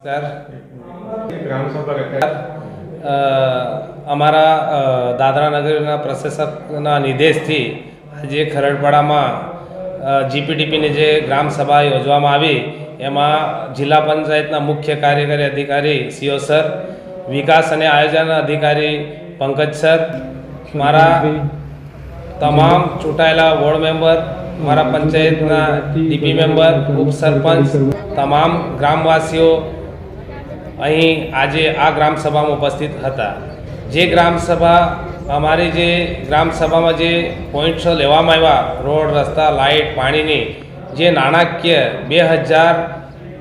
Sir. ગ્રામસભા અમારા દાદરા નગરના પ્રશાસકના નિર્દેશથી આજે ખરડપાડામાં જીપીડીપીની જે ગ્રામ સભા યોજવામાં આવી એમાં જિલ્લા પંચાયતના મુખ્ય કાર્યકારી અધિકારી સીઓ સર વિકાસ અને આયોજન અધિકારી પંકજ સર મારા તમામ ચૂંટાયેલા વોર્ડ મેમ્બર મારા પંચાયતના ડીપી મેમ્બર ઉપસરપંચ તમામ ગ્રામવાસીઓ અહીં આજે આ ગ્રામસભામાં ઉપસ્થિત હતા. જે ગ્રામસભા અમારી જે ગ્રામસભામાં જે પોઈન્ટ્સો લેવામાં આવ્યા, રોડ, રસ્તા લાઇટ પાણીની, જે નાણાકીય બે હજાર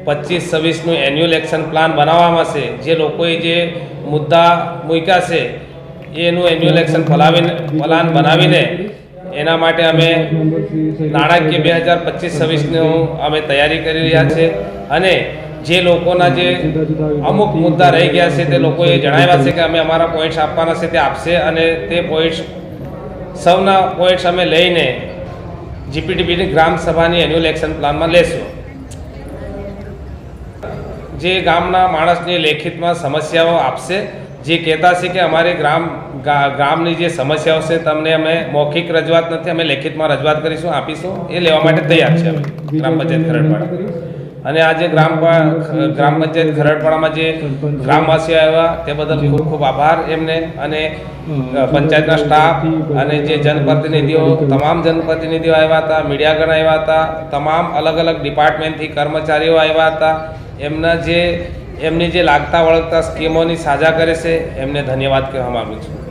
પચીસ છવ્વીસનું એન્યુઅલ એક્શન પ્લાન બનાવવામાં છે જે લોકોએ જે મુદ્દા મૂક્યા છે, એનું એન્યુઅલ એક્શન ફલાવીને પ્લાન બનાવીને, એના માટે અમે નાણાકીય બે હજાર પચીસ છવ્વીસનું અમે તૈયારી કરી રહ્યા છે. અને જે લોકોના જે અમુક મુદ્દા રહી ગયા છે તે લોકોએ જણાવ્યા છે કે અમે અમારા પોઈન્ટ્સ આપવાના છે, તે આપશે અને તે પોઈન્ટ્સ સૌના પોઈન્ટ્સ અમે લઈને જીપીટીપીની ગ્રામ સભાની એન્યુઅલ એક્શન પ્લાનમાં લેશું. જે ગામના માણસની લેખિતમાં સમસ્યાઓ આપશે, જે કહેતા છે કે અમારે ગ્રામ ગા- ગામની જે સમસ્યાઓ છે તમને અમે મૌખિક રજૂઆત નથી, અમે લેખિતમાં રજૂઆત કરીશું, આપીશું, એ લેવા માટે તૈયાર છે અમે ગ્રામ પંચાયત ખરડપાડા અને આજે ગ્રામ ગ્રામ પંચાયત ખરડપાડામાં જે ગ્રામવાસીઓ આવ્યા, તે બદલ ખૂબ ખૂબ આભાર એમને અને પંચાયતના સ્ટાફ અને જે જનપ્રતિનિધિઓ, તમામ જનપ્રતિનિધિઓ આવ્યા હતા, મીડિયાગણ આવ્યા હતા, તમામ અલગ અલગ ડિપાર્ટમેન્ટથી કર્મચારીઓ આવ્યા હતા. એમના જે, એમની જે લાગતા વળગતા સ્કીમોની સાજા કરે છે, એમને ધન્યવાદ કહેવા માગું છું.